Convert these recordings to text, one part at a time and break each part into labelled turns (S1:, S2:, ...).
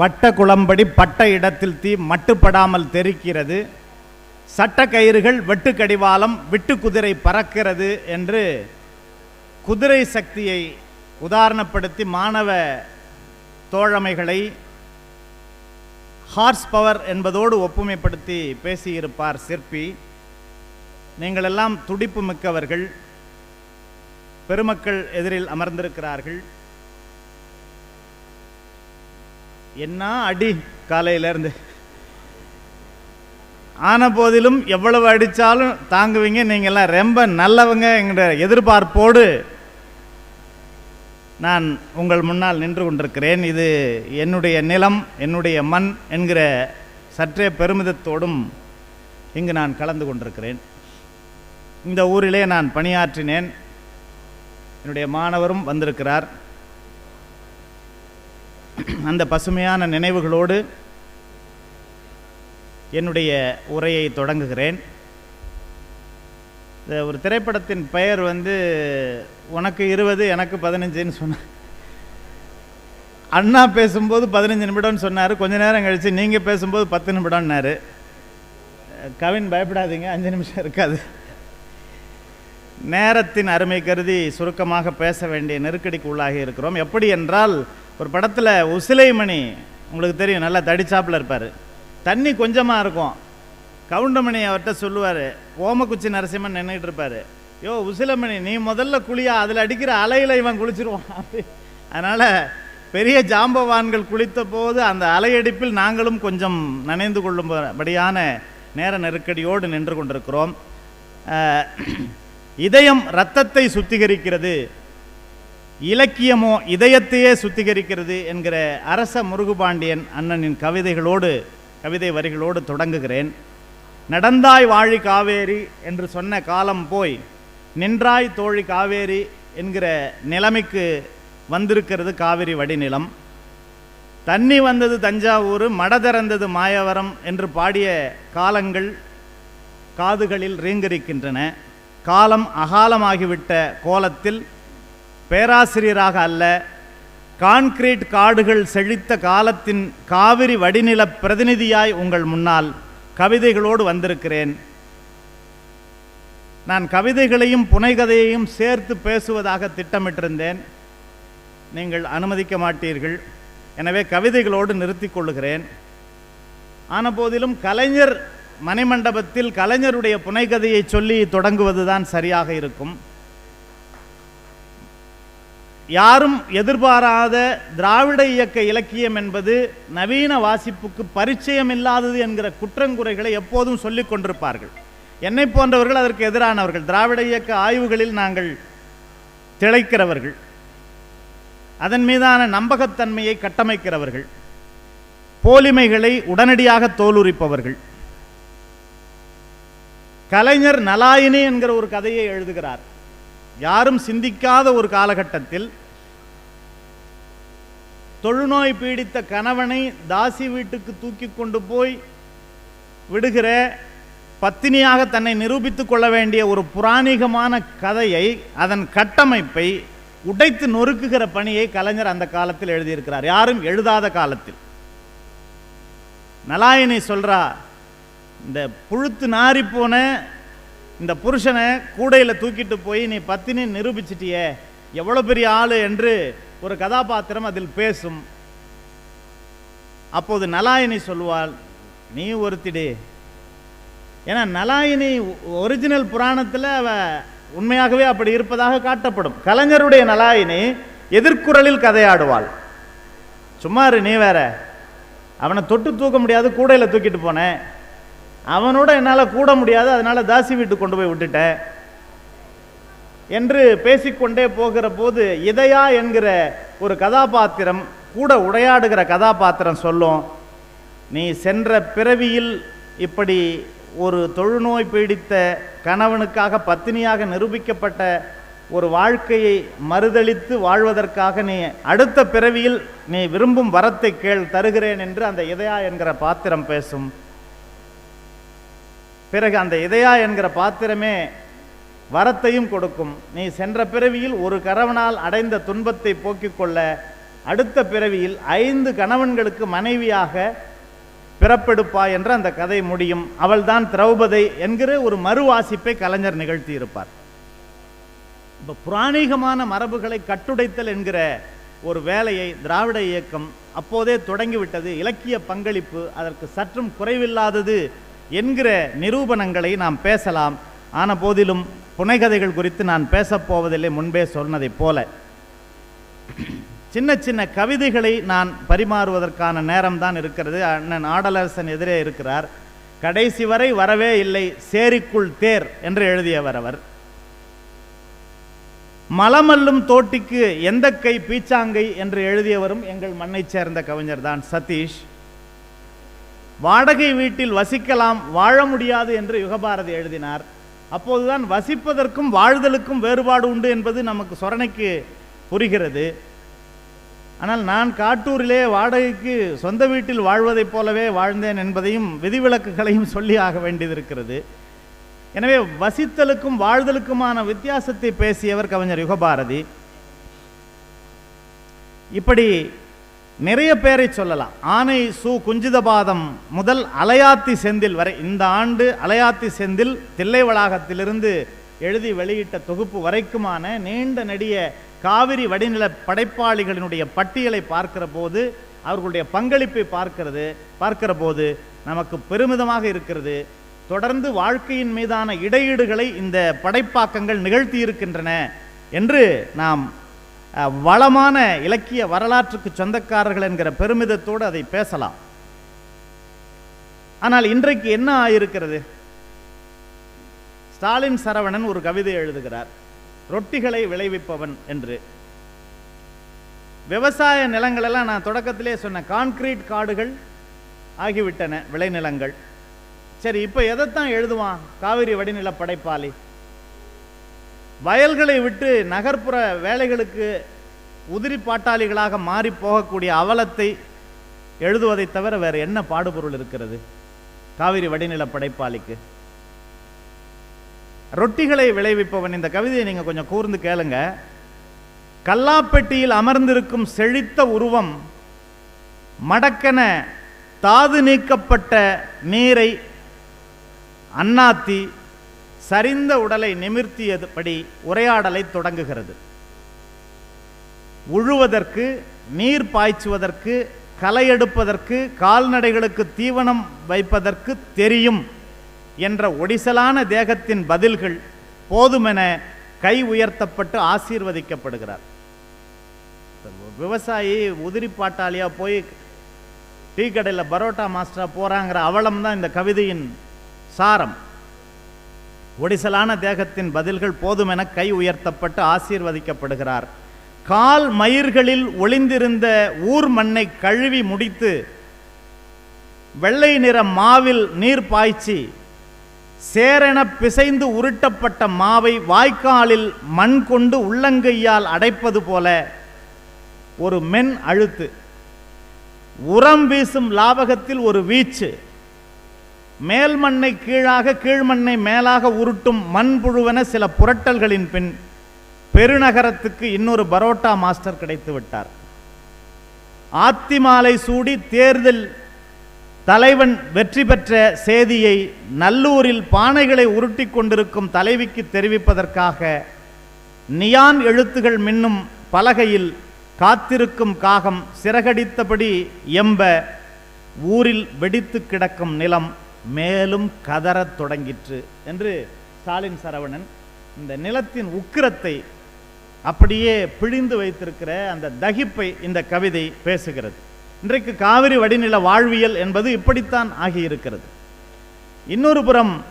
S1: வட்ட குளம்படி பட்ட இடத்தில் தீ மட்டுப்படாமல் தெரிக்கிறது. சட்ட கயிறுகள் வெட்டு கடிவாளம் விட்டு குதிரை பறக்கிறது என்று குதிரை சக்தியை உதாரணப்படுத்தி மாணவ தோழமைகளை ஹார்ஸ் பவர் என்பதோடு ஒப்புமைப்படுத்தி பேசியிருப்பார் சிற்பி. நீங்கள் எல்லாம் துடிப்பு மிக்கவர்கள் பெருமக்கள் எதிரில் அமர்ந்திருக்கிறார்கள். என்ன அடி காலையிலேருந்து? ஆன போதிலும் எவ்வளவு அடித்தாலும் தாங்குவீங்க நீங்கள்லாம் ரொம்ப நல்லவங்க என்கிற எதிர்பார்ப்போடு நான் உங்கள் முன்னால் நின்று கொண்டிருக்கிறேன். இது என்னுடைய நிலம் என்னுடைய மண் என்கிற சற்றே பெருமிதத்தோடும் இங்கு நான் கலந்து கொண்டிருக்கிறேன். இந்த ஊரிலே நான் பணியாற்றினேன். என்னுடைய மாணவரும் வந்திருக்கிறார். அந்த பசுமையான நினைவுகளோடு என்னுடைய உரையை தொடங்குகிறேன். இந்த ஒரு திரைப்படத்தின் பெயர் வந்து உனக்கு இருபது எனக்கு பதினஞ்சுன்னு சொன்ன. அண்ணா பேசும்போது பதினஞ்சு நிமிடம்னு சொன்னார். கொஞ்ச நேரம் கழித்து நீங்கள் பேசும்போது பத்து நிமிடம்னாரு. கவின் பயப்படாதீங்க. அஞ்சு நிமிஷம் இருக்காது. நேரத்தின் அருமை கருதி சுருக்கமாக பேச வேண்டிய நெருக்கடிக்கு உள்ளாகி இருக்கிறோம். எப்படி என்றால் ஒரு படத்தில் உசிலைமணி உங்களுக்கு தெரியும் நல்லா தடிச்சாப்பில் இருப்பார். தண்ணி கொஞ்சமாக இருக்கும். கவுண்டமணி அவர்கிட்ட சொல்லுவார் ஓமக்குச்சி நரசிம்மன் நின்றுட்டு இருப்பார். யோ உசிலமணி நீ முதல்ல குளியா அதில் அடிக்கிற அலையில் இவன் குளிச்சிருவான். அப்படி அதனால் பெரிய ஜாம்பவான்கள் குளித்த போது அந்த அலையடிப்பில் நாங்களும் கொஞ்சம் நனைந்து கொள்ளும்படியான நேர நெருக்கடியோடு நின்று கொண்டிருக்கிறோம். இதயம் ரத்தத்தை சுத்திகரிக்கிறது. இலக்கியமோ இதயத்தையே சுத்திகரிக்கிறது என்கிற அரச முருகுபாண்டியன் அண்ணனின் கவிதைகளோடு கவிதை வரிகளோடு தொடங்குகிறேன். நடந்தாய் வாழி காவேரி என்று சொன்ன காலம் போய் நின்றாய் தோழி காவேரி என்கிற நிலைமைக்கு வந்திருக்கிறது காவிரி வடிநிலம். தண்ணி வந்தது தஞ்சாவூர் மட திறந்தது மாயவரம் என்று பாடிய காலங்கள் காதுகளில் ரீங்கரிக்கின்றன. காலம் அகாலமாகிவிட்ட கோலத்தில் பேராசிரியராக அல்ல கான்கிரீட் காடுகள் செழித்த காலத்தின் காவிரி வடிநில பிரதிநிதியாய் உங்கள் முன்னால் கவிதைகளோடு வந்திருக்கிறேன். நான் கவிதைகளையும் புனைகதையையும் சேர்த்து பேசுவதாக திட்டமிட்டிருந்தேன். நீங்கள் அனுமதிக்க மாட்டீர்கள். எனவே கவிதைகளோடு நிறுத்தி கொள்ளுகிறேன். ஆன போதிலும் கலைஞர் மணிமண்டபத்தில் கலைஞருடைய புனைகதையை சொல்லி தொடங்குவதுதான் சரியாக இருக்கும். யாரும் எதிர்பாராத திராவிட இயக்க இலக்கியம் என்பது நவீன வாசிப்புக்கு பரிச்சயம் இல்லாதது என்கிற குற்றங்குறைகளை எப்போதும் சொல்லிக் கொண்டிருப்பார்கள். என்னை போன்றவர்கள் அதற்கு எதிரானவர்கள். திராவிட இயக்க ஆய்வுகளில் நாங்கள் திளைக்கிறவர்கள். அதன் மீதான நம்பகத்தன்மையை கட்டமைக்கிறவர்கள். போலிமைகளை உடனடியாக தோலுரிப்பவர்கள். கலைஞர் நலாயினி என்கிற ஒரு கதையை எழுதுகிறார். யாரும் சிந்திக்காத ஒரு காலகட்டத்தில் தொழுநோய் பீடித்த கணவனை தாசி வீட்டுக்கு தூக்கி கொண்டு போய் விடுகிற பத்தினியாக தன்னை நிரூபித்துக் கொள்ள வேண்டிய ஒரு புராணிகமான கதையை அதன் கட்டமைப்பை உடைத்து நொறுக்குகிற பணியை கலைஞர் அந்த காலத்தில் எழுதியிருக்கிறார். யாரும் எழுதாத காலத்தில். நலாயினி சொல்றா இந்த புழுத்து நாரி போன இந்த புருஷனை கூடையில் தூக்கிட்டு போய் நீ பத்தினி நிரூபிச்சிட்டியே எவ்வளோ பெரிய ஆளு என்று ஒரு கதாபாத்திரம் அதில் பேசும். அப்போது நலாயினி சொல்லுவாள் நீ ஒருத்திடு. ஏன்னா நலாயினி ஒரிஜினல் புராணத்தில் அவ உண்மையாகவே அப்படி இருப்பதாக காட்டப்படும். கலைஞருடைய நலாயினி எதிர்குரலில் கதையாடுவாள். சும்மாரு நீ வேற. அவனை தொட்டு தூக்க முடியாது கூடையில் தூக்கிட்டு போனேன். அவனோட என்னால் கூட முடியாது அதனால் தாசி வீட்டுக்கு கொண்டு போய் விட்டுட்டேன். என்று பேசிக்கொண்டே போகிற போது இதயா என்கிற ஒரு கதாபாத்திரம் கூட உடையாடுகிற கதாபாத்திரம் சொல்லும் நீ சென்ற பிறவியில் இப்படி ஒரு தொழுநோய் பீடித்த கணவனுக்காக பத்தினியாக நிரூபிக்கப்பட்ட ஒரு வாழ்க்கையை மறுதளித்து வாழ்வதற்காக நீ அடுத்த பிறவியில் நீ விரும்பும் வரத்தை கேள் தருகிறேன் என்று அந்த இதயா என்கிற பாத்திரம் பேசும். பிறகு அந்த இதயா என்கிற பாத்திரமே வரத்தையும் கொடுக்கும். நீ சென்ற பிறவியில் ஒரு கரவனால் அடைந்த துன்பத்தை போக்கிக் கொள்ள அடுத்த பிறவியில் ஐந்து கணவன்களுக்கு மனைவியாக பிறப்பெடுப்பா என்று அந்த கதை முடியும். அவள்தான் திரௌபதை என்கிற ஒரு மறுவாசிப்பை கலைஞர் நிகழ்த்தி இருப்பார் இப்போ புராணிகமான மரபுகளை கட்டுடைத்தல் என்கிற ஒரு வேலையை திராவிட இயக்கம் அப்போதே தொடங்கிவிட்டது. இலக்கிய பங்களிப்பு அதற்கு சற்றும் குறைவில்லாதது என்கிற நிரூபணங்களை நாம் பேசலாம். ஆன போதிலும் புனைகதைகள் குறித்து நான் பேசப் போவதில்லை முன்பே சொன்னதைப் போல. சின்ன சின்ன கவிதைகளை நான் பரிமாறுவதற்கான நேரம்தான் இருக்கிறது. அண்ணன் ஆடலரசன் எதிரே இருக்கிறார். கடைசி வரை வரவே இல்லை சேரிக்குள் தேர் என்று எழுதியவர் அவர். மலமல்லும் தோட்டிக்கு எந்த கை பீச்சாங்கை என்று எழுதியவரும் எங்கள் மண்ணைச் சேர்ந்த கவிஞர் தான் சதீஷ். வாடகை வீட்டில் வசிக்கலாம் வாழ முடியாது என்று யுகபாரதி எழுதினார். அப்போதுதான் வசிப்பதற்கும் வாழ்தலுக்கும் வேறுபாடு உண்டு என்பது நமக்கு சொரணைக்கு புரிகிறது. ஆனால் நான் காட்டூரிலே வாடகைக்கு சொந்த வீட்டில் வாழ்வதைப் போலவே வாழ்ந்தேன் என்பதையும் விதிவிலக்குகளையும் சொல்லி ஆக வேண்டியதிருக்கிறது எனவே வசித்தலுக்கும் வாழ்தலுக்குமான வித்தியாசத்தை பேசியவர் கவிஞர் யுகபாரதி. இப்படி நிறைய பேரை சொல்லலாம். ஆனை சு குஞ்சிதபாதம் முதல் அலையாத்தி செந்தில் வரை இந்த ஆண்டு அலையாத்தி செந்தில் தில்லை வளாகத்திலிருந்து எழுதி வெளியிட்ட தொகுப்பு வரைக்குமான நீண்ட நெடிய காவிரி வடிநில படைப்பாளிகளினுடைய பட்டியலை பார்க்கிற போது அவர்களுடைய பங்களிப்பை பார்க்கிறது பார்க்கிற போது நமக்கு பெருமிதமாக இருக்கிறது. தொடர்ந்து வாழ்க்கையின் மீதான இடையீடுகளை இந்த படைப்பாக்கங்கள் நிகழ்த்தி இருக்கின்றன என்று நாம் வளமான இலக்கிய வரலாற்றுக்கு சொந்தக்காரர்கள் என்கிற பெருமிதத்தோடு அதை பேசலாம். ஆனால் இன்றைக்கு என்ன ஆயிருக்கிறது? ஸ்டாலின் சரவணன் ஒரு கவிதை எழுதுகிறார் ரொட்டிகளை விளைவிப்பவன் என்று. விவசாய நிலங்களெல்லாம் நான் தொடக்கத்திலே சொன்ன கான்கிரீட் காடுகள் ஆகிவிட்டன விளைநிலங்கள். சரி இப்போ எதைத்தான் எழுதுவான்? காவிரி வடிநில படைப்பாளி. வயல்களை விட்டு நகர்ப்புற வேலைகளுக்கு உதிரி பாட்டாளிகளாக மாறி போகக்கூடிய அவலத்தை எழுதுவதை தவிர வேறு என்ன பாடுபொருள் இருக்கிறது? காவிரி வடிநில படைப்பாளிக்கு. ரொட்டிகளை விளைவிப்பவன். இந்த கவிதையை நீங்கள் கொஞ்சம் கூர்ந்து கேளுங்க. கல்லாப்பெட்டியில் அமர்ந்திருக்கும் செழித்த உருவம் மடக்கென தாது நீக்கப்பட்ட நீரை அண்ணாத்தி சரிந்த உடலை நிமிர்த்தியபடி உரையாடலை தொடங்குகிறது. உழுவதற்கு நீர் பாய்ச்சுவதற்கு களை எடுப்பதற்கு கால்நடைகளுக்கு தீவனம் வைப்பதற்கு தெரியும் என்ற ஒடிசலான தேகத்தின் பதில்கள் போதுமென கை உயர்த்தப்பட்டு ஆசீர்வதிக்கப்படுகிறார். விவசாயி உதிரி பாட்டாளியா போய் டீ கடையில் பரோட்டா மாஸ்டரா போறாங்கிற அவலம் தான் இந்த கவிதையின் சாரம். ஒடிசலான தேகத்தின் பதில்கள் போதுமென கை உயர்த்தப்பட்டு ஆசீர்வதிக்கப்படுகிறார். கால் மயிர்களில் ஒளிந்திருந்த ஊர் மண்ணை கழுவி முடித்து வெள்ளை நிற மாவில் நீர் பாய்ச்சி சேரென பிசைந்து உருட்டப்பட்ட மாவை வாய்க்காலில் மண் கொண்டு உள்ளங்கையால் அடைப்பது போல ஒரு மென் அழுத்து உரம் வீசும் லாபகத்தில் ஒரு வீச்சு. மேல் மண்ணை கீழாக கீழ்மண்ணை மேலாக உருட்டும் மண் புழுவென சில புரட்டல்களின் பின் பெருநகரத்துக்கு இன்னொரு பரோட்டா மாஸ்டர் கிடைத்து விட்டார். ஆத்திமாலை சூடி தேர்தல் தலைவன் வெற்றி பெற்ற செய்தியை நல்லூரில் பானைகளை உருட்டி கொண்டிருக்கும் தலைவிக்கு தெரிவிப்பதற்காக நியான் எழுத்துகள் மின்னும் பலகையில் காத்திருக்கும் காகம் சிறகடித்தபடி எம்ப ஊரில் வெடித்து கிடக்கும் நிலம் மேலும் கதறத் தொடங்கிற்று என்று ஸ்டாலின் சரவணன் இந்த நிலத்தின் உக்கிரத்தை அப்படியே பிழிந்து வைத்திருக்கிற அந்த தகிப்பை இந்த கவிதை பேசுகிறது. இன்றைக்கு காவிரி வடிநில வாழ்வியல் என்பது இப்படித்தான் ஆகியிருக்கிறது. இன்னொரு புறம்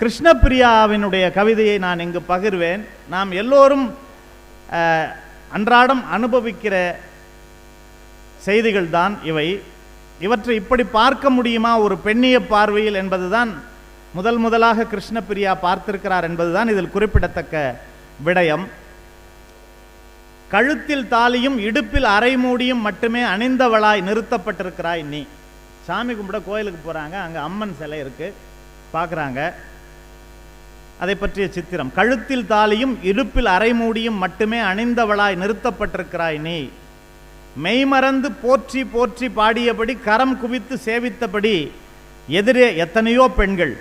S1: கிருஷ்ணபிரியாவினுடைய கவிதையை நான் இங்கு பகிர்வேன். நாம் எல்லோரும் அஹ், அன்றாடம் அனுபவிக்கிற செய்திகள் தான் இவை. இவற்றை இப்படி பார்க்க முடியுமா? ஒரு பெண்ணிய பார்வையில் என்பதுதான் முதல் முதலாக கிருஷ்ணபிரியா பார்த்திருக்கிறார் என்பதுதான் இதில் குறிப்பிடத்தக்க விடயம். கழுத்தில் தாலியும் இடுப்பில் அரை மூடியும் மட்டுமே அணிந்தவளாய் நிறுத்தப்பட்டிருக்கிறாய் நீ. சாமி கும்பிட கோயிலுக்கு போறாங்க அங்க அம்மன் சிலை இருக்கு. பார்க்குறாங்க அதை பற்றிய சித்திரம். கழுத்தில் தாலியும் இடுப்பில் அரை மூடியும் மட்டுமே அணிந்தவளாய் நிறுத்தப்பட்டிருக்கிறாய் நீ. மெய்மறந்து போற்றி போற்றி பாடியபடி கரம் குவித்து சேவித்தபடி எதிரே எத்தனையோ பெண்கள்.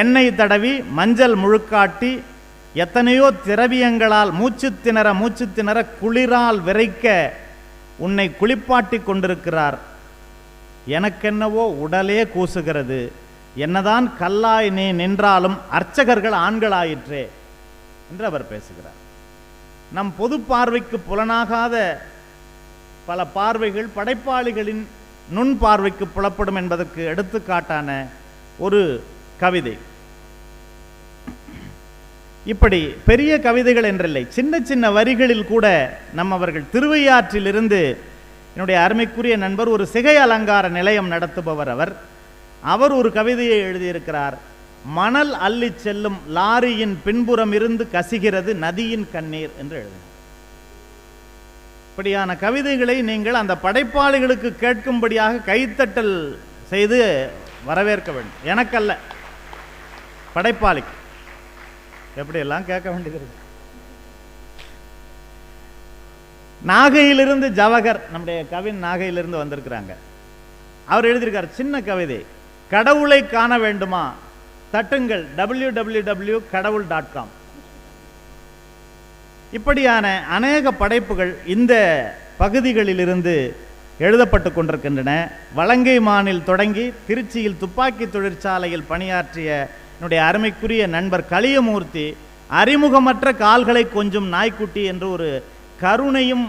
S1: எண்ணெய் தடவி மஞ்சள் முழுக்காட்டி எத்தனையோ திரவியங்களால் மூச்சு திணற மூச்சு திணற குளிரால் விரைக்க உன்னை குளிப்பாட்டி கொண்டிருக்கிறார். எனக்கென்னவோ உடலே கூசுகிறது. என்னதான் கல்லாய் நீ நின்றாலும் அர்ச்சகர்கள் ஆண்களாயிற்றே என்று அவர் பேசுகிறார். நம் பொது பார்வைக்கு புலனாகாத பல பார்வைகள் படைப்பாளிகளின் நுண் பார்வைக்கு புலப்படும் என்பதற்கு எடுத்துக்காட்டான ஒரு கவிதை. இப்படி பெரிய கவிதைகள் என்றில்லை. சின்ன சின்ன வரிகளில் கூட நம்ம அவர்கள் திருவையாற்றிலிருந்து என்னுடைய அருமைக்குரிய நண்பர் ஒரு சிகை அலங்கார நிலையம் நடத்துபவர் அவர். அவர் ஒரு கவிதையை எழுதியிருக்கிறார். மணல் அள்ளி செல்லும் லாரியின் பின்புறம் இருந்து கசிகிறது நதியின் கண்ணீர் என்று எழுதினார் இப்படியான கவிதைகளை நீங்கள் அந்த படைப்பாளிகளுக்கு கேட்கும்படியாக கைத்தட்டல் செய்து வரவேற்க வேண்டும். எனக்கல்ல. படைப்பாளிக்கு. எப்படியெல்லாம் கேட்க வேண்டியது நாகையிலிருந்து ஜவகர் நம்முடைய கவின் நாகையிலிருந்து வந்திருக்கிறாங்க. அவர் எழுதியிருக்கார் சின்ன கவிதை கடவுளை காண வேண்டுமா? தட்டுங்கள் டபிள்யூ டபிள்யூ டபிள்யூ கடவுள் டாட் காம் இப்படியான அநேக படைப்புகள் இந்த பகுதிகளிலிருந்து எழுதப்பட்டு கொண்டிருக்கின்றன. வலங்கை மானில் தொடங்கி திருச்சியில் துப்பாக்கி தொழிற்சாலையில் பணியாற்றிய என்னுடைய அருமைக்குரிய நண்பர் கலியமூர்த்தி அறிமுகமற்ற கால்களை கொஞ்சம் நாய்க்குட்டி என்று ஒரு கருணையும்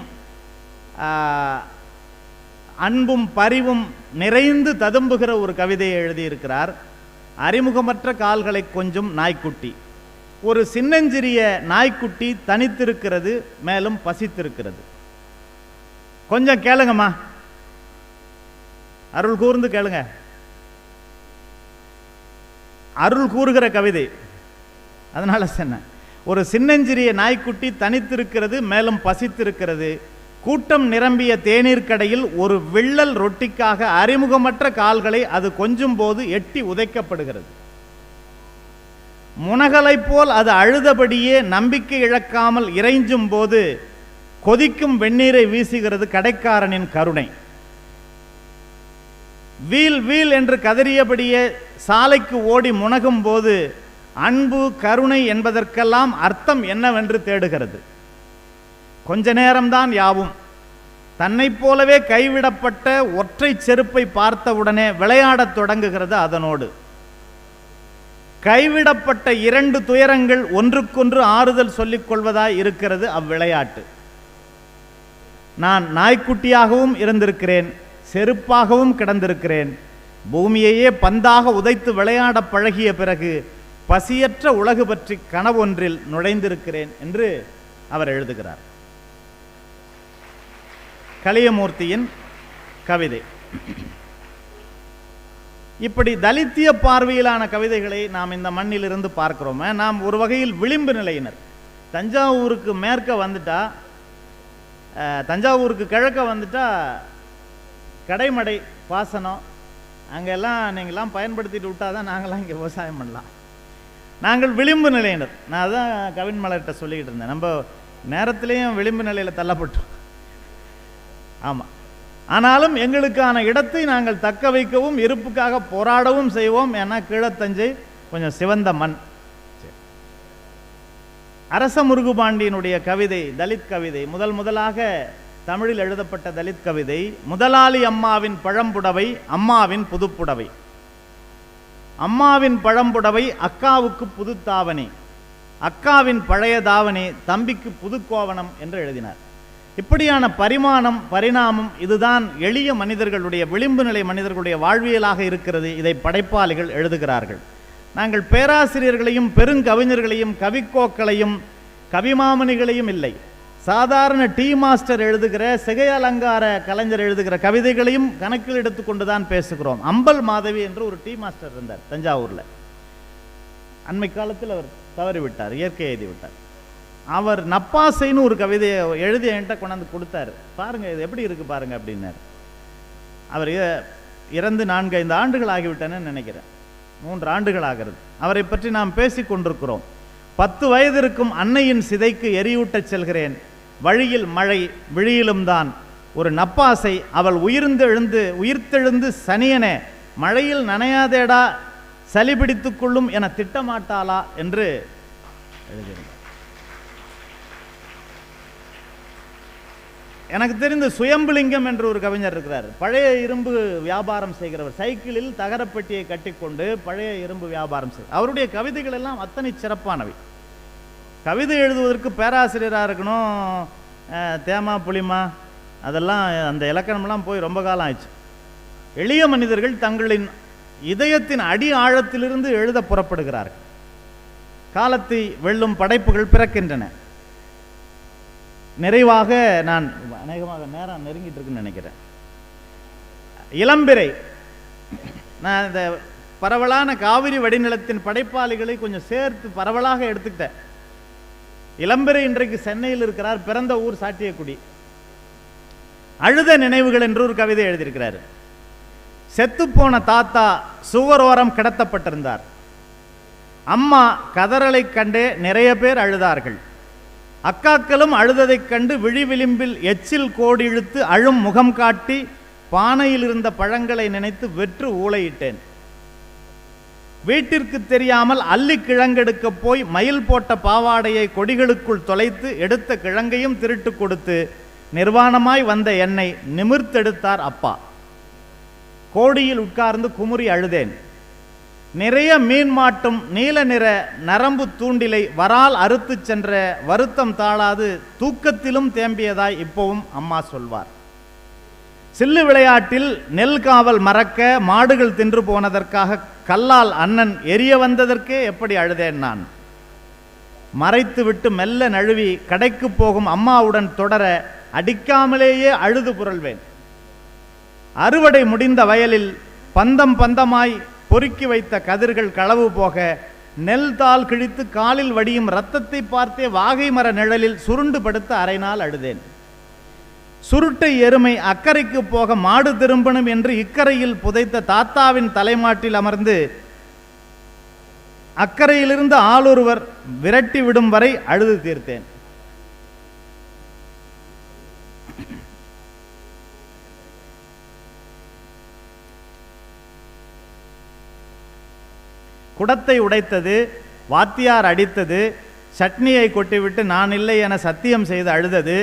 S1: அன்பும் பரிவும் நிறைந்து ததும்புகிற ஒரு கவிதையை எழுதியிருக்கிறார். அறிமுகமற்ற கால்களை கொஞ்சம் நாய்க்குட்டி. ஒரு சின்னஞ்சிறிய நாய்க்குட்டி தனித்திருக்கிறது மேலும் பசித்திருக்கிறது. கொஞ்சம் கேளுங்கம்மா. அருள் கூர்ந்து கேளுங்க. அருள் கூறுகிற கவிதை. அதனால சொன்னேன். ஒரு சின்னஞ்சிறிய நாய்க்குட்டி தனித்திருக்கிறது மேலும் பசித்திருக்கிறது. கூட்டம் நிரம்பிய தேநீர் கடையில் ஒரு விள்ளல் ரொட்டிக்காக அறிமுகமற்ற கால்களை அது கொஞ்சும் போது எட்டி உதைக்கப்படுகிறது. முனகலைப் போல் அது அழுதபடியே நம்பிக்கை இழக்காமல் இறைஞ்சும் போது கொதிக்கும் வெந்நீரை வீசுகிறது கடைக்காரனின் கருணை. வீல் வீல் என்று கதறியபடியே சாலைக்கு ஓடி முனகும் போது அன்பு கருணை என்பதற்கெல்லாம் அர்த்தம் என்னவென்று தேடுகிறது. கொஞ்ச நேரம்தான் யாவும் தன்னைப் போலவே கைவிடப்பட்ட ஒற்றை செருப்பை பார்த்தவுடனே விளையாடத் தொடங்குகிறது அதனோடு. கைவிடப்பட்ட இரண்டு துயரங்கள் ஒன்றுக்கொன்று ஆறுதல் சொல்லிக் கொள்வதாய் இருக்கிறது அவ்விளையாட்டு. நான் நாய்க்குட்டியாகவும் இருந்திருக்கிறேன் செருப்பாகவும் கிடந்திருக்கிறேன். பூமியையே பந்தாக உதைத்து விளையாட பழகிய பிறகு பசியற்ற உலகு பற்றி கனவொன்றில் நுழைந்திருக்கிறேன் என்று அவர் எழுதுகிறார். கலியமூர்த்தியின் கவிதை. இப்படி தலித்திய பார்வையிலான கவிதைகளை நாம் இந்த மண்ணிலிருந்து பார்க்கிறோமே நாம் ஒரு வகையில் விளிம்பு நிலையினர். தஞ்சாவூருக்கு மேற்க வந்துட்டா தஞ்சாவூருக்கு கிழக்க வந்துட்டா கடைமடை பாசனம் அங்கெல்லாம் நீங்கள்லாம் பயன்படுத்திட்டு விட்டால் தான் நாங்களாம் இங்கே விவசாயம் பண்ணலாம். நாங்கள் விளிம்பு நிலையினர். நான் அதான் கவின் மலர்கிட்ட சொல்லிக்கிட்டு இருந்தேன். நம்ம நேரத்திலையும் விளிம்பு நிலையில் தள்ளப்பட்டோம். ஆமாம் ஆனாலும் எங்களுக்கான இடத்தை நாங்கள் தக்க வைக்கவும் இருப்புக்காக போராடவும் செய்வோம் ஏன்னா கீழத்தஞ்சை கொஞ்சம் சிவந்த மண். அரச முருகுபாண்டியனுடைய கவிதை தலித் கவிதை முதல் முதலாக தமிழில் எழுதப்பட்ட தலித் கவிதை முதலாளி அம்மாவின் பழம்புடவை அம்மாவின் புதுப்புடவை. அம்மாவின் பழம்புடவை அக்காவுக்கு புது தாவணி அக்காவின் பழைய தாவணி தம்பிக்கு புதுக்கோவணம் என்று எழுதினார். இப்படியான பரிமாணம் பரிணாமம் இதுதான் எளிய மனிதர்களுடைய விளிம்பு நிலை மனிதர்களுடைய வாழ்வியலாக இருக்கிறது இதை படைப்பாளிகள் எழுதுகிறார்கள். நாங்கள் பேராசிரியர்களையும் பெருங்கவிஞர்களையும் கவிக்கோக்களையும் கவிமாமணிகளையும் இல்லை. சாதாரண டீ மாஸ்டர் எழுதுகிற சிகை அலங்கார கலைஞர் எழுதுகிற கவிதைகளையும் கணக்கில் எடுத்துக்கொண்டு தான் பேசுகிறோம். அம்பல் மாதவி என்று ஒரு டீ மாஸ்டர் இருந்தார் தஞ்சாவூரில். அண்மை காலத்தில் அவர் தவறிவிட்டார் இயற்கை எழுதிவிட்டார் அவர் நப்பாசைன்னு ஒரு கவிதையை எழுதி என்கிட்ட கொண்டாந்து கொடுத்தாரு. பாருங்க இது எப்படி இருக்குது பாருங்கள் அப்படின்னாரு. அவர் இ- இறந்து நான்கு ஐந்து ஆண்டுகள் ஆகிவிட்டேன்னு நினைக்கிறேன். மூன்று ஆண்டுகள் ஆகிறது. அவரை பற்றி நாம் பேசி கொண்டிருக்கிறோம். பத்து வயது இருக்கும் அன்னையின் சிதைக்கு எரியூட்டச் செல்கிறேன். வழியில் மழை விழியிலும் தான். ஒரு நப்பாசை அவள் உயிர்ந்தெழுந்து உயிர்த்தெழுந்து சனியனே மழையில் நனையாதேடா சளி பிடித்துக் கொள்ளும் என திட்டமாட்டாளா என்று எழுதியிருந்தார். எனக்கு தெரிந்த சுயம்புலிங்கம் என்று ஒரு கவிஞர் இருக்கிறார். பழைய இரும்பு வியாபாரம் செய்கிறவர். சைக்கிளில் தகரப்பெட்டியை கட்டிக்கொண்டு பழைய இரும்பு வியாபாரம் செய் அவருடைய கவிதைகள் எல்லாம் அத்தனை சிறப்பானவை. கவிதை எழுதுவதற்கு பேராசிரியராக இருக்கணும் தேமா புளிமா அதெல்லாம் அந்த இலக்கணம்லாம் போய் ரொம்ப காலம் ஆயிடுச்சு. எளிய மனிதர்கள் தங்களின் இதயத்தின் அடி ஆழத்திலிருந்து எழுத புறப்படுகிறார்கள். காலத்தை வெல்லும் படைப்புகள் பிறக்கின்றன. நிறைவாக நான் அநேகமாக நேரம் நெருங்கிட்டு இருக்குன்னு நினைக்கிறேன். இளம்பிறை. நான் இந்த பரவலான காவிரி வடிநிலத்தின் படைப்பாளிகளை கொஞ்சம் சேர்த்து பரவலாக எடுத்துக்கிட்டேன். இளம்பிறை இன்றைக்கு சென்னையில் இருக்கிறார் பிறந்த ஊர் சாட்டியக்குடி. அழுத நினைவுகள் என்று ஒரு கவிதை எழுதியிருக்கிறார். செத்துப்போன தாத்தா சுவரோரம் கிடத்தப்பட்டிருந்தார். அம்மா கதறலைக் கண்டே நிறைய பேர் அழுதார்கள். அக்காக்களும் அழுததைக் கண்டு விழி விளிம்பில் எச்சில் கோடி இழுத்து அழும் முகம் காட்டி பானையில் இருந்த பழங்களை நினைத்து வெற்று ஊளையிட்டேன். வீட்டிற்கு தெரியாமல் அள்ளி கிழங்கெடுக்க போய் மயில் போட்ட பாவாடையை கொடிகளுக்குள் தொலைத்து எடுத்த கிழங்கையும் திருட்டு கொடுத்து நிர்வாணமாய் வந்த என்னை நிமிர்த்தெடுத்தார் அப்பா. கோடியில் உட்கார்ந்து குமுறி அழுதேன். நிறைய மீன் மாட்டும் நீல நிற நரம்பு தூண்டிலை வரால் அறுத்துச் சென்ற வருத்தம் தாழாது தூக்கத்திலும் தேம்பியதாய் இப்போவும் அம்மா சொல்வார். சில்லு விளையாட்டில் நெல் காவல் மறக்க மாடுகள் தின்று போனதற்காக கல்லால் அண்ணன் எரிய வந்ததற்கே எப்படி அழுதேன் நான்? மறைத்து விட்டு மெல்ல நழுவி கடைக்கு போகும் அம்மாவுடன் தொடர அடிக்காமலேயே அழுது புரள்வேன். அறுவடை முடிந்த வயலில் பந்தம் பந்தமாய் பொறுக்கி வைத்த கதிர்கள் களவு போக நெல் தாள் கிழித்து காலில் வடியும் ரத்தத்தை பார்த்தே வாகை மர நிழலில் சுருண்டு படுத்த அரை நாள் அழுதேன். சுருட்டை எருமை அக்கறைக்கு போக மாடு திரும்பணும் என்று இக்கரையில் புதைத்த தாத்தாவின் தலைமாட்டில் அமர்ந்து அக்கறையிலிருந்து ஆளொருவர் விரட்டி விடும் வரை அழுது தீர்த்தேன். குடத்தை உடைத்தது வாத்தியார் அடித்தது சட்னியை கொட்டிவிட்டு நான் இல்லை என சத்தியம் செய்து அழுதது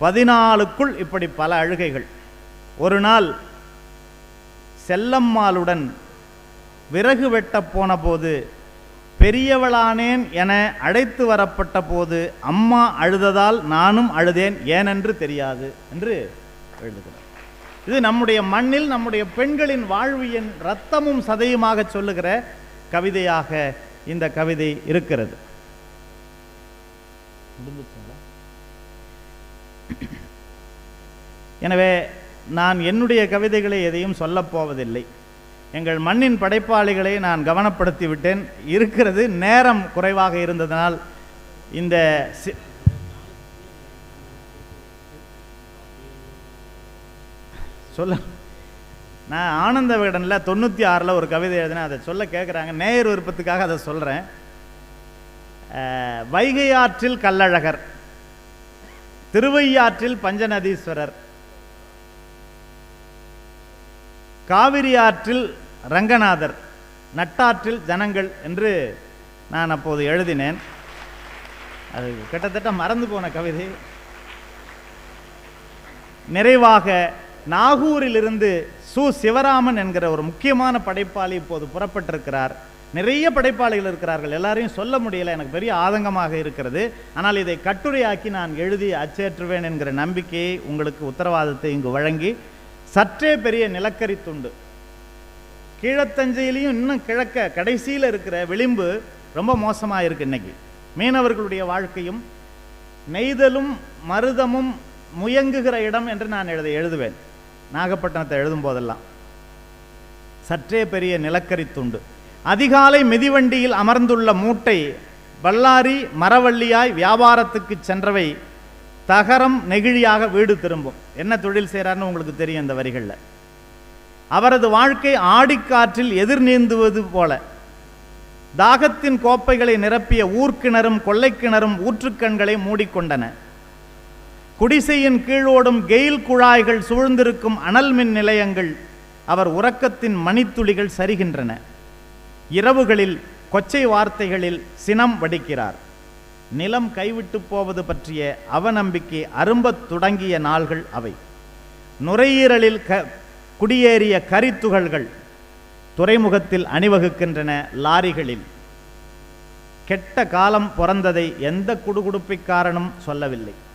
S1: பதினாலுக்குள் இப்படி பல அழுகைகள். ஒரு நாள் செல்லம்மாளுடன் விறகு வெட்டப் போன போது பெரியவளானேன் என அழைத்து வரப்பட்ட போது அம்மா அழுததால் நானும் அழுதேன் ஏனென்று தெரியாது என்று எழுதுகிறார். இது நம்முடைய மண்ணில் நம்முடைய பெண்களின் வாழ்வியின் ரத்தமும் சதையுமாக சொல்லுகிற கவிதையாக இந்த கவிதை இருக்கிறது? எனவே நான் என்னுடைய கவிதைகளை எதையும் சொல்லப் போவதில்லை. எங்கள் மண்ணின் படைப்பாளிகளை நான் கவனப்படுத்தி விட்டேன். இருக்கிறது நேரம் குறைவாக இருந்ததனால் இந்த சொல்ல நான் ஆனந்த விகடனில் தொண்ணூற்றி ஆறில் ஒரு கவிதை எழுதினேன் அதை சொல்ல கேட்குறாங்க நேயர் விருப்பத்துக்காக அதை சொல்கிறேன் வைகை ஆற்றில் கல்லழகர் திருவையாற்றில் பஞ்சநதீஸ்வரர் காவிரி ஆற்றில் ரங்கநாதர் நட்டாற்றில் ஜனங்கள் என்று நான் அப்போது எழுதினேன். அது கிட்டத்தட்ட மறந்து போன கவிதை. நிறைவாக நாகூரிலிருந்து சு. சிவராமன் என்கிற ஒரு முக்கியமான படைப்பாளி இப்போது புறப்பட்டிருக்கிறார். நிறைய படைப்பாளிகள் இருக்கிறார்கள். எல்லாரையும் சொல்ல முடியல. எனக்கு பெரிய ஆதங்கமாக இருக்கிறது. ஆனால் இதை கட்டுரையாக்கி நான் எழுதி அச்சேற்றுவேன் என்கிற நம்பிக்கையை உங்களுக்கு உத்தரவாதத்தை இங்கு வழங்கி சற்றே பெரிய நிலக்கரி துண்டு. கீழத்தஞ்சையிலையும் இன்னும் கிழக்க கடைசியில் இருக்கிற விளிம்பு ரொம்ப மோசமாக இருக்கு இன்னைக்கு. மீனவர்களுடைய வாழ்க்கையும் நெய்தலும் மருதமும் முயங்குகிற இடம் என்று நான் எழுத எழுதுவேன். நாகப்பட்டினத்தை எழுதும் போதெல்லாம். சற்றே பெரிய நிலக்கரி துண்டு. அதிகாலை மிதிவண்டியில் அமர்ந்துள்ள மூட்டை வல்லாரி மரவள்ளியாய் வியாபாரத்துக்கு சென்றவை தகரம் நெகிழியாக வீடு திரும்பும். என்ன தொழில் செய்கிறார்னு உங்களுக்கு தெரியும் இந்த வரிகளில். அவரது வாழ்க்கை ஆடிக்காற்றில் எதிர் நீந்துவது போல. தாகத்தின் கோப்பைகளை நிரப்பிய ஊர்க்கிணறும் கொள்ளைக்கிணறும் ஊற்றுக்கண்களை மூடிக்கொண்டன குடிசையின் கீழோடும் கெயில் குழாய்கள் சூழ்ந்திருக்கும் அனல் மின் நிலையங்கள் அவர் உறக்கத்தின் மணித்துளிகள் சரிகின்றன. இரவுகளில் கொச்சை வார்த்தைகளில் சினம் வடிக்கிறார். நிலம் கைவிட்டு போவது பற்றிய அவநம்பிக்கை அரும்பத் தொடங்கிய நாள்கள் அவை. நுரையீரலில் க குடியேறிய கரித்துகள்கள் துறைமுகத்தில் அணிவகுக்கின்றன லாரிகளில். கெட்ட காலம் பிறந்ததை எந்த குடுகுடுப்பிக்காரனும் சொல்லவில்லை.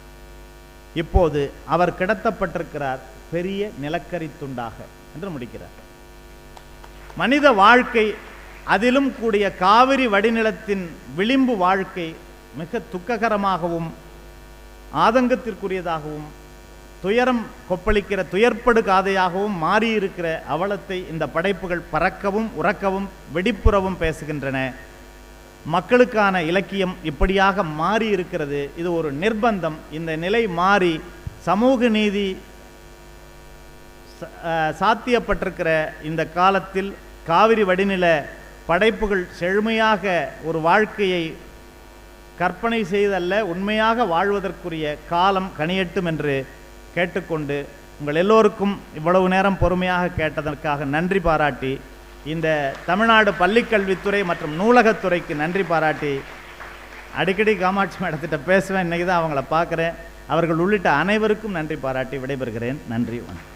S1: இப்போது அவர் கிடத்தப்பட்டிருக்கிறார் பெரிய நிலக்கரி துண்டாக என்று முடிக்கிறார். மனித வாழ்க்கை அதிலும் கூடிய காவிரி வடிநிலத்தின் விளிம்பு வாழ்க்கை மிக துக்ககரமாகவும் ஆதங்கத்திற்குரியதாகவும் துயரம் கொப்பளிக்கிற துயர்ப்படு காதையாகவும் மாறியிருக்கிற அவலத்தை இந்த படைப்புகள் பறக்கவும் உறக்கவும் வெடிப்புறவும் பேசுகின்றன. மக்களுக்கான இலக்கியம் இப்படியாக மாறி இருக்கிறது இது ஒரு நிர்பந்தம். இந்த நிலை மாறி சமூக நீதி சாத்தியப்பட்டிருக்கிற இந்த காலத்தில் காவிரி வடிநில படைப்புகள் செழுமையாக ஒரு வாழ்க்கையை கற்பனை செய்தல்ல உண்மையாக வாழ்வதற்குரிய காலம் கனியட்டும் என்று கேட்டுக்கொண்டு உங்கள் எல்லோருக்கும் இவ்வளவு நேரம் பொறுமையாக கேட்டதற்காக நன்றி பாராட்டி இந்த தமிழ்நாடு பள்ளிக்கல்வித்துறை மற்றும் நூலகத்துறைக்கு நன்றி பாராட்டி அடிக்கடி காமாட்சி மேடத்திட்ட பேசுவேன். இன்றைக்கி தான் அவங்கள பார்க்குறேன். அவர்கள் உள்ளிட்ட அனைவருக்கும் நன்றி பாராட்டி விடைபெறுகிறேன். நன்றி வணக்கம்.